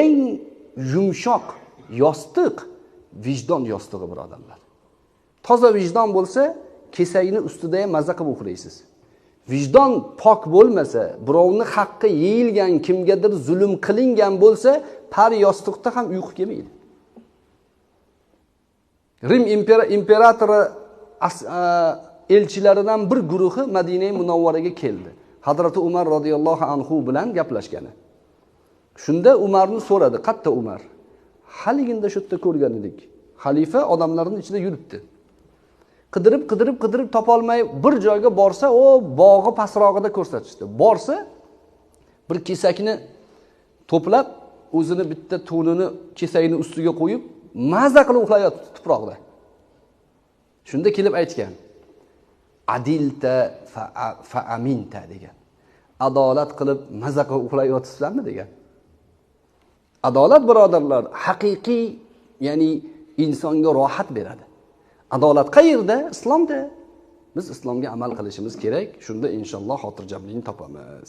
eng yumshoq yostiq vijdon yostig'i birodarlar toza vijdon bo'lsa kesakni ustida ham maza qilib uxlaysiz. Vijdon pok bo'lmasa birovni haqqi yeyilgan kimgadir zulm qilingan bo'lsa par yostiqda ham uyqu kelmaydi. Rim imperatori elchilaridan bir guruhi madina munavvaraga keldi. Hazrati umar roziyallohu anhu bilan gaplashgani. Shunda umarni so'radi qatta umar haliginda shu yerda ko'rgan edik. Xalifa odamlarni ichida yuribdi. Qidirib qidirib qidirib topolmay bir joyga borsa u bog'i pastrog'ida ko'rsatishdi. Borsa bir kesakni to'plab o'zini bitta to'nini kesakni ustiga qo'yib maza qilib uxlayotibdi tuproqda. Shunda kelib aytgan adilta fa, fa aminta degan. Adolat qilib maza qilib uxlayotibsizlarmi? degan. Adolat birodarlar haqiqiy ya'ni insonga rohat beradi. Adolat qayerda? Islomda. Biz islomga amal qilishimiz kerak. Shunda inshaalloh xotirjamlikni topamiz.